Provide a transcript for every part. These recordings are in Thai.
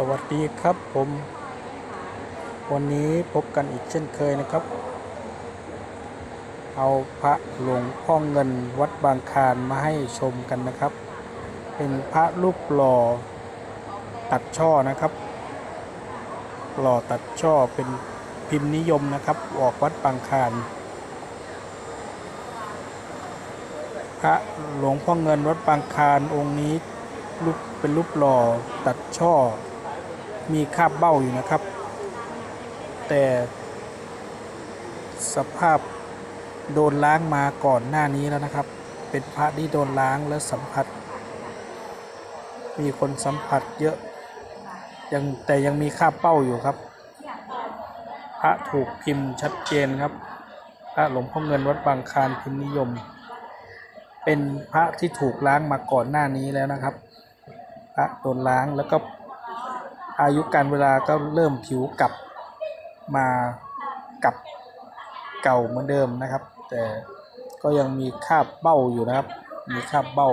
สวัสดีครับผม วันนี้พบกันอีกเช่นเคยนะครับ เอาพระหลวงพ่อเงินวัดบางคารมาให้ชมกันนะครับ เป็นพระรูปหล่อตัดช่อนะครับ หล่อตัดช่อเป็นพิมพ์นิยมนะครับออกวัดบางคารพระหลวงพ่อเงินวัดบางคารองค์นี้รูปเป็นรูปหล่อตัดช่อ มีคราบเบ้าอยู่นะครับ แต่สภาพโดนล้างมาก่อนหน้านี้แล้วนะครับ เป็นพระที่โดนล้างและสัมผัส มีคนสัมผัสเยอะยังแต่ยังมีคราบเป้าอยู่ครับ พระถูกพิมพ์ชัดเจนครับ พระหลวงพ่อเงินวัดบางคารพิมพ์นิยม เป็นพระที่ถูกล้างมาก่อนหน้านี้แล้วนะครับ พระโดนล้างแล้วก็ อายุการเวลาก็เริ่มผิวกลับมากับเก่าเหมือนเดิมนะครับ แต่ก็ยังมีคราบเบ้าอยู่นะครับ มีคราบเบ้า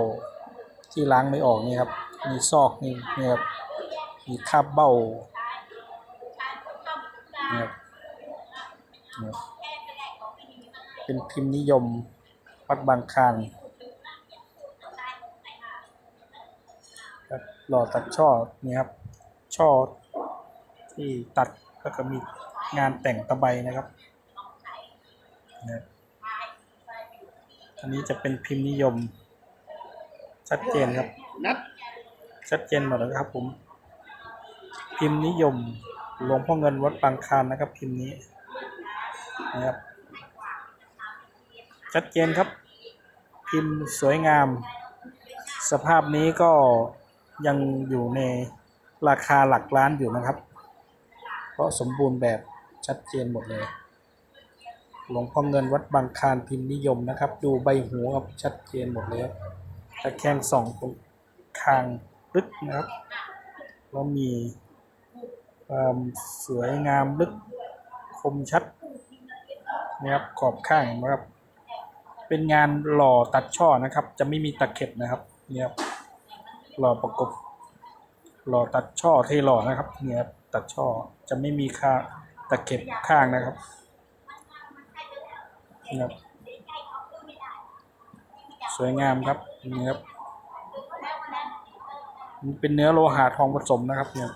ที่ล้างไม่ออกนี่ครับ มีซอกนี่นี่ครับมีคราบเบ้านี่ครับนี่ครับเป็นพิมพ์นิยมวัดบางคารครับหล่อตัดช่อนี่ครับ ช่อที่ตัดแล้วก็มีงานแต่งตะไบนะครับนะครับอันนี้จะเป็นพิมพ์นิยม ชัดเจนครับนัดชัดเจนหมดเลยครับผม พิมพ์นิยมหลวงพ่อเงินวัดบางคารนะครับ พิมพ์นี้นะครับ ชัดเจนครับ พิมพ์สวยงาม สภาพนี้ก็ยังอยู่ใน ราคาหลักล้านอยู่นะครับ เพราะสมบูรณ์แบบชัดเจนหมดเลย หลวงพ่อเงินวัดบางคารพิมพ์นิยมนะครับ ดูใบหูครับชัดเจนหมดเลยตะแคงสองตรงคางลึกนะครับแล้วมีความสวยงามลึกคมชัดนะครับขอบข้างนะครับ เป็นงานหล่อตัดช่อนะครับ จะไม่มีตะเข็บนะครับเนี่ยครับหล่อประกบ หล่อตัดช่อเทหล่อนะครับเนี่ยครับตัดช่อจะไม่มีค่าตะเข็บข้างนะครับนี่ครับ สวยงามครับนี่ครับมันเป็นเนื้อโลหะทองผสมนะครับเนี่ย